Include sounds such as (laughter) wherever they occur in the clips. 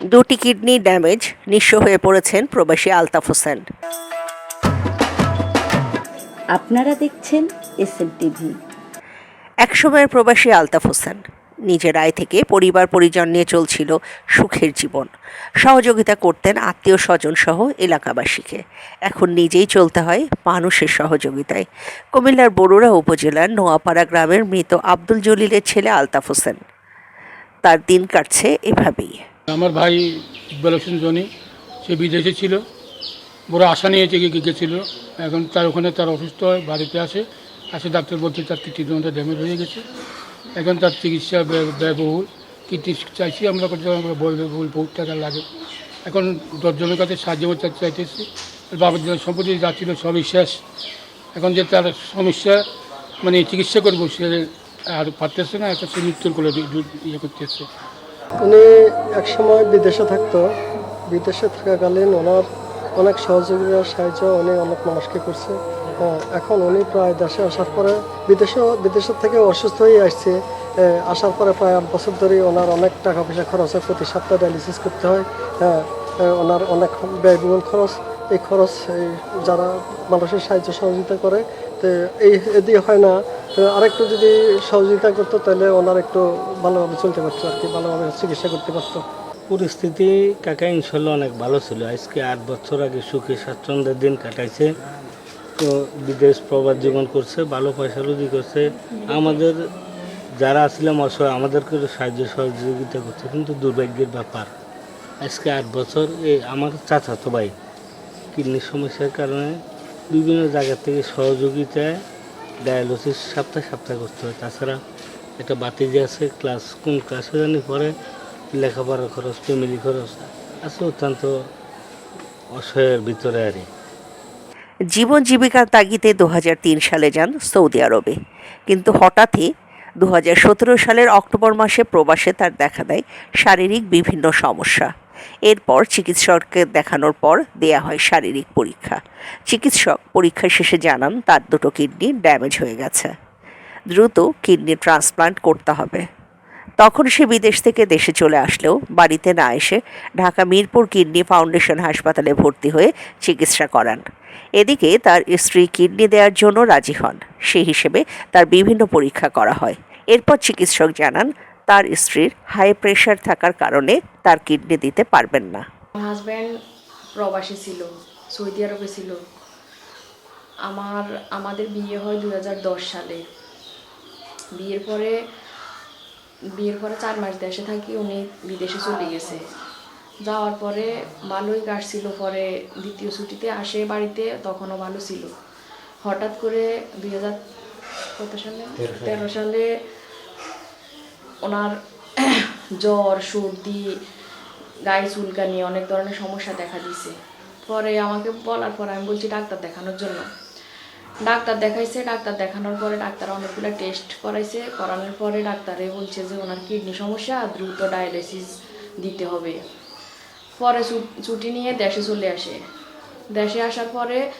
দুটি kidney damage নিঃস্ব হয়ে পড়েছেন প্রবাসী আলতাফ হোসেন। আপনারা দেখছেন এস টিভি। একসময়ের প্রবাসী আলতাফ হোসেন নিজের আয় থেকে পরিবার পরিজন নিয়ে চলছিল সুখের জীবন। সহযোগিতা করতেন আত্মীয় স্বজন সহ এলাকাবাসীকে। এখন নিজেই চলতে হয় মানুষের সহযোগিতায়। কুমিল্লার বড়ুড়া উপজেলার নোয়াপাড়া গ্রামের মৃত আব্দুল জলিলের ছেলে আলতাফ হোসেন। তার দিন কাটছে এভাবেই। আমার ভাই ইকবাল হোসেন জনি, সে বিদেশে ছিল। বড় আশা গিয়ে গেছিল। এখন তার ওখানে তার অসুস্থ হয়, বাড়িতে আসে আসে ডাক্তার বলছে তার কিডনিটা ড্যামেজ হয়ে গেছে। এখন তার চিকিৎসা ব্যয়বহুল। কিডনি চাইছি আমরা করতে আমরা ব্যয়বহুল বহুত টাকা লাগে। এখন দশজনের কাছে সাহায্য করতে চাইতেছি। বাবার জন্য সম্পত্তি যা ছিল সবই শেষ। এখন যে তার সমস্যা মানে চিকিৎসা করব, সে আর পারতেছে না। এখন সে মৃত্যুর করে ইয়ে করতেছে। উনি একসময় বিদেশে থাকতো। বিদেশে থাকাকালীন ওনার অনেক সহযোগিতার সাহায্য উনি অনেক মানুষকে করছে। হ্যাঁ, এখন উনি প্রায় দেশে আসার পরে বিদেশেও বিদেশের থেকে অসুস্থ হয়ে আসছে। আসার পরে প্রায় আট বছর ধরে ওনার অনেক টাকা পয়সা খরচ হয়। প্রতি সপ্তাহে ডায়ালিসিস করতে হয়। হ্যাঁ ওনার অনেক ব্যয়বহুল খরচ। এই খরচ যারা মানুষের সাহায্য সহযোগিতা করে তো এই এদিকে হয় না আরেকটু যদি সহযোগিতা করতো, তাহলে ওনার একটু ভালোভাবে চলতে পারতো আর কি, ভালোভাবে চিকিৎসা করতে পারতো। পরিস্থিতি কাকা, ইনশাল্লাহ অনেক ভালো ছিল। আজকে আট বছর আগে সুখে স্বাচ্ছন্দ্যের দিন কাটাইছে। তো বিদেশ প্রবাদ জীবন করছে, ভালো পয়সা রুজি করছে। আমাদের যারা আসলাম অসহায় আমাদেরকে সাহায্য সহযোগিতা করছে, কিন্তু দুর্ভাগ্যের ব্যাপার। আজকে আট বছর, এই আমার চাচাতো ভাই, কিডনির সমস্যার কারণে বিভিন্ন জায়গা থেকে সহযোগিতায় ডায়ালিসিস সপ্তাহে সপ্তাহে করতে হয়। তাছাড়া একটা বাতিজি আছে, ক্লাস, কোন ক্লাসে জানি পরে লেখাপড়ার খরচ ফ্যামিলি খরচ, আছে অত্যন্ত অসহায়ের ভিতরে আর জীবন জীবিকার তাগিদে দু হাজার তিন সালে যান সৌদি আরবে। কিন্তু হঠাৎই দু হাজার সতেরো সালের অক্টোবর মাসে প্রবাসে তার দেখা দেয় শারীরিক বিভিন্ন সমস্যা। এরপর চিকিৎসককে দেখানোর পর দেয়া হয় শারীরিক পরীক্ষা। চিকিৎসক পরীক্ষা শেষে জানান, তার দুটো কিডনি ড্যামেজ হয়ে গেছে। দ্রুত কিডনি ট্রান্সপ্লান্ট করতে হবে। তখন সে বিদেশ থেকে দেশে চলে আসলেও বাড়িতে না এসে ঢাকা মিরপুর কিডনি ফাউন্ডেশন হাসপাতালে ভর্তি হয়ে চিকিৎসা করান। এদিকে তার স্ত্রী কিডনি দেওয়ার জন্য রাজি হন। সেই হিসেবে তার বিভিন্ন পরীক্ষা করা হয়। এরপর চিকিৎসক জানান তার স্ত্রীর হাই প্রেশার থাকার কারণে তার কিডনি দিতে পারবেন না। আমার হাজব্যান্ড প্রবাসী ছিল সৌদি আরবে ছিল। আমার আমাদের বিয়ে হয় দুই হাজার দশ সালে। বিয়ের পরে বিয়ের পরে চার মাস দেশে থাকি উনি বিদেশে চলে গেছে। যাওয়ার পরে ভালোই কাটছিল পরে দ্বিতীয় ছুটিতে আসে বাড়িতে তখনও ভালো ছিল। হঠাৎ করে দুই হাজার কত সালে। তেরো সালে ওনার (coughs) জ্বর, সর্দি, গায়ে চুলকানি অনেক ধরনের সমস্যা দেখা দিছে পরে আমাকে বলার পর আমি বলছি, ডাক্তার দেখানোর জন্য। ডাক্তার দেখাইছে, ডাক্তার দেখানোর পরে ডাক্তার অনেকগুলো টেস্ট করাইছে। করানোর পরে ডাক্তারে বলছে যে, ওনার কিডনি সমস্যা, দ্রুত ডায়ালিসিস দিতে হবে। পরে ছুটি নিয়ে দেশে চলে আসে। দেশে আসার পরে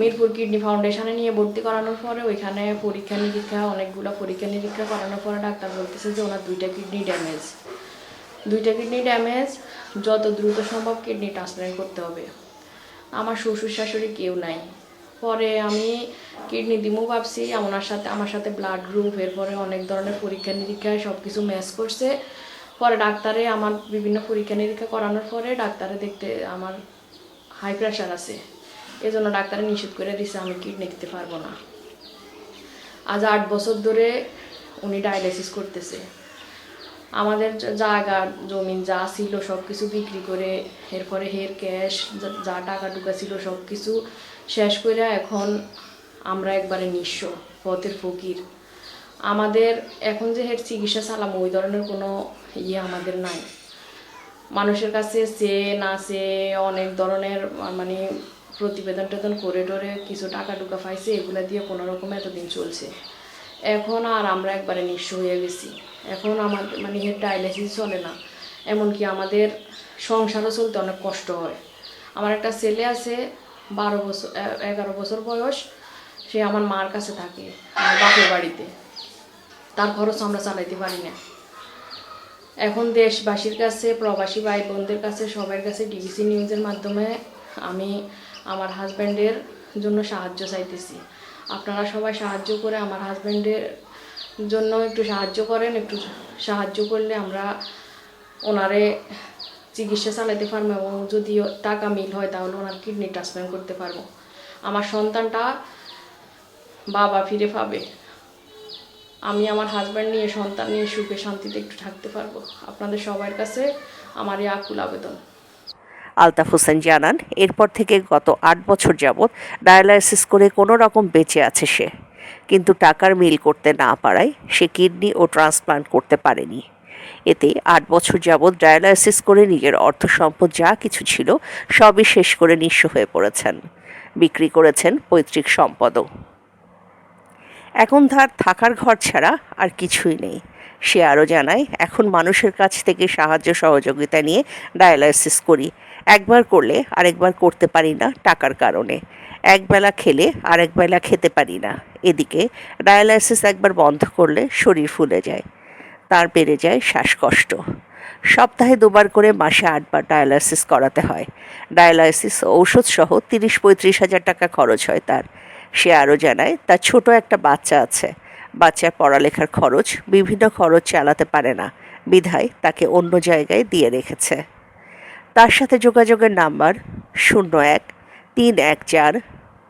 মিরপুর কিডনি ফাউন্ডেশনে নিয়ে ভর্তি করানোর পরে ওইখানে পরীক্ষা নিরীক্ষা, অনেকগুলো পরীক্ষা নিরীক্ষা করানোর পরে ডাক্তার বলতেছে যে ওনার দুইটা কিডনি ড্যামেজ। দুইটা কিডনি ড্যামেজ, যত দ্রুত সম্ভব কিডনি ট্রান্সপ্লান্ট করতে হবে। আমার শ্বশুর শাশুড়ি কেউ নাই। পরে আমি কিডনি দিমু ভাবছি, ওনার সাথে, আমার সাথে ব্লাড গ্রুপ এরপরে অনেক ধরনের পরীক্ষা নিরীক্ষা সব কিছু ম্যাচ করছে। পরে ডাক্তারে আমার বিভিন্ন পরীক্ষা নিরীক্ষা করানোর পরে ডাক্তারে দেখতে আমার হাই প্রেশার আছে। এই জন্য ডাক্তারে নিষেধ করে দিছে, আমি কিডনি দিতে পারব না। আজ আট বছর ধরে উনি ডায়ালিসিস করতেছে। আমাদের জায়গা জমিন যা ছিল সব কিছু বিক্রি করে, এরপরে হের ক্যাশ যা- যা টাকা টুকা ছিল সব কিছু শেষ করে এখন আমরা একবারে নিঃস্ব, পথের ফকির। আমাদের এখন যে হের চিকিৎসা চালাম ওই ধরনের কোনো ইয়ে আমাদের নাই। মানুষের কাছে সে না সে অনেক ধরনের মানে প্রতিবেদন টেদন করে টরে কিছু টাকা টুকা পাইছে, এগুলা দিয়ে কোনো রকম এতদিন চলছে। এখন আর আমরা একবারে নিঃস্ব হয়ে গেছি। এখন আমার মানে এর ডায়ালিসিস চলে না। এমনকি আমাদের সংসারও চলতে অনেক কষ্ট হয়। আমার একটা ছেলে আছে, বারো বছর এগারো বছর বয়স। সে আমার মার কাছে থাকে, আমার বাপের বাড়িতে। তার খরচ আমরা চালাইতে পারি না। এখন দেশবাসীর কাছে, প্রবাসী ভাই বোনদের কাছে সবার কাছে ডিবিসি নিউজের মাধ্যমে আমি আমার হাজব্যান্ডের জন্য সাহায্য চাইতেছি। আপনারা সবাই সাহায্য করে আমার হাজব্যান্ডের জন্য একটু সাহায্য করেন, একটু সাহায্য করলে আমরা ওনারে চিকিৎসা চালাতে পারব এবং যদি টাকা মিল হয় তাহলে ওনার কিডনি ট্রান্সপ্লান্ট করতে পারব। আমার সন্তানটা বাবা ফিরে পাবে। আমি আমার হাজব্যান্ড নিয়ে, সন্তান নিয়ে সুখে শান্তিতে একটু থাকতে পারব। আপনাদের সবার কাছে আমার এই আকুল আবেদন। আলতাফ হোসেন জানান, এরপর থেকে গত আট বছর যাবৎ ডায়ালাইসিস করে কোনো রকম বেঁচে আছে সে। কিন্তু টাকার মিল করতে না পারায় সে কিডনি ও ট্রান্সপ্লান্ট করতে পারেনি। এতে আট বছর যাবৎ ডায়ালাইসিস করে নিজের অর্থ সম্পদ যা কিছু ছিল সবই শেষ করে নিঃস্ব হয়ে পড়েছেন। বিক্রি করেছেন পৈতৃক সম্পদও। এখন তার থাকার ঘর ছাড়া আর কিছুই নেই। সে আরও জানায়, এখন মানুষের কাছ থেকে সাহায্য সহযোগিতা নিয়ে ডায়ালাইসিস করি। একবার করলে আরেকবার করতে পারি না টাকার কারণে। একবেলা খেলে আরেকবেলা খেতে পারি না। এদিকে ডায়ালাইসিস একবার বন্ধ করলে শরীর ফুলে যায়। তার বেড়ে যায় শ্বাসকষ্ট। সপ্তাহে দুবার করে মাসে আটবার ডায়ালাইসিস করাতে হয়। ডায়ালাইসিস ঔষধ সহ তিরিশ পঁয়ত্রিশ হাজার টাকা খরচ হয় তার। সে আরও জানায়, তার ছোট একটা বাচ্চা আছে। বাচ্চার পড়ালেখার খরচ বিভিন্ন খরচ চালাতে পারে না। বিধায় তাকে অন্য জায়গায় দিয়ে রেখেছে। তার সাথে যোগাযোগের নাম্বার শূন্য এক, তিন এক চার,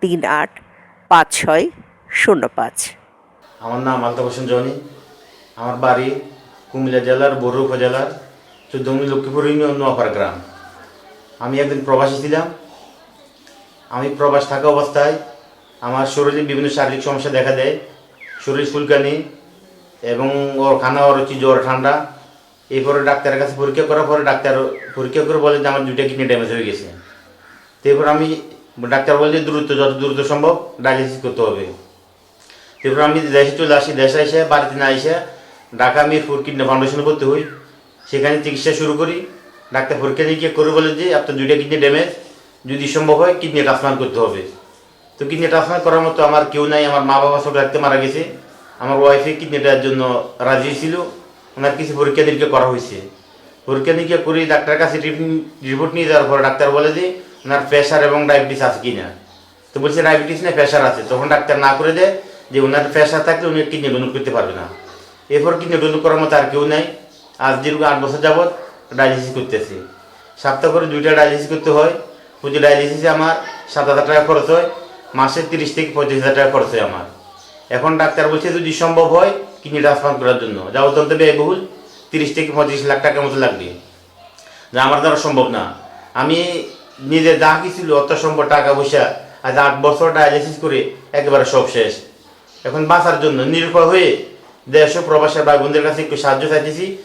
তিন আট, পাঁচ ছয়, শূন্য পাঁচ। আমার নাম আলতাফ হোসেন জনি। আমার বাড়ি কুমিল্লা জেলার বড় উপজেলার চৌদ্দমী লক্ষ্মীপুর ইউনিয়ন, নোয়াপাড়া গ্রাম। আমি একদিন প্রবাসী ছিলাম। আমি প্রবাস থাকা অবস্থায় আমার শরীরে বিভিন্ন শারীরিক সমস্যা দেখা দেয়। শরীর ফুলকানি এবং ওর খানা ওর জ্বর, ঠান্ডা। এরপরে ডাক্তারের কাছে পরীক্ষা করার পরে ডাক্তার পরীক্ষা করে বলে যে আমার দুইটা কিডনি ড্যামেজ হয়ে গেছে। তো এরপর আমি ডাক্তার বলে যে দ্রুত, যত দ্রুত সম্ভব ডায়ালিসিস করতে হবে। এরপর আমি দেশে চলে আসি, দেশে এসে বাড়িতে না এসে ঢাকা মিরপুর কিডনি ফাউন্ডেশনে ভর্তি হই। সেখানে চিকিৎসা শুরু করি। ডাক্তার পরীক্ষা নিরীক্ষা করে বলে যে আপনার দুইটা কিডনি ড্যামেজ যদি সম্ভব হয় কিডনি ট্রান্সপ্লান্ট করতে হবে। তো কিডনি ট্রান্সপ্লান্ট করার মতো আমার কেউ নাই, আমার মা বাবা সব রাখতে মারা গেছে। আমার ওয়াইফে কিডনিটার জন্য রাজি ছিল। ওনার কিছু পরীক্ষা নিরীক্ষা করা হয়েছে। পরীক্ষা নিরীক্ষা করে ডাক্তারের কাছে রিপোর্ট নিয়ে যাওয়ার পর ডাক্তার বলে যে, ওনার প্রেশার এবং ডায়াবেটিস আছে কি না তো বলছে ডায়াবেটিস না প্রেশার আছে। তখন ডাক্তার না করে দেয় যে, ওনার প্রেশার থাকলে উনি কিডনি ডোনেট করতে পারবে না। এরপর কিডনি ডোনেট করার মতো আর কেউ নাই। আজ দীর্ঘ আট বছর যাবৎ ডায়ালিসিস করতেছি। সপ্তাহ করে দুইটা ডায়ালিসিস করতে হয়। প্রতি ডায়ালিসিসে আমার সাত হাজার টাকা খরচ হয়। মাসে তিরিশ থেকে পঁয়ত্রিশ হাজার টাকা খরচ হয় আমার। এখন ডাক্তার বলছে, যদি সম্ভব হয় কিডনি ট্রান্সপ্লান্ট করার জন্য। যা অত্যন্ত ব্যয়বহুল, তিরিশ থেকে পঁয়ত্রিশ লাখ টাকার মতো লাগবে। যা আমার দ্বারা সম্ভব না। আমি নিজে যা কিছু অর্থ সম্ভব টাকা পয়সা, আজ আট বছর ডায়ালিসিস করে একেবারে সব শেষ। এখন বাঁচার জন্য নিরুপায় হয়ে দেশ প্রবাসের ভাই বোনদের কাছে একটু সাহায্য চাইতেছি।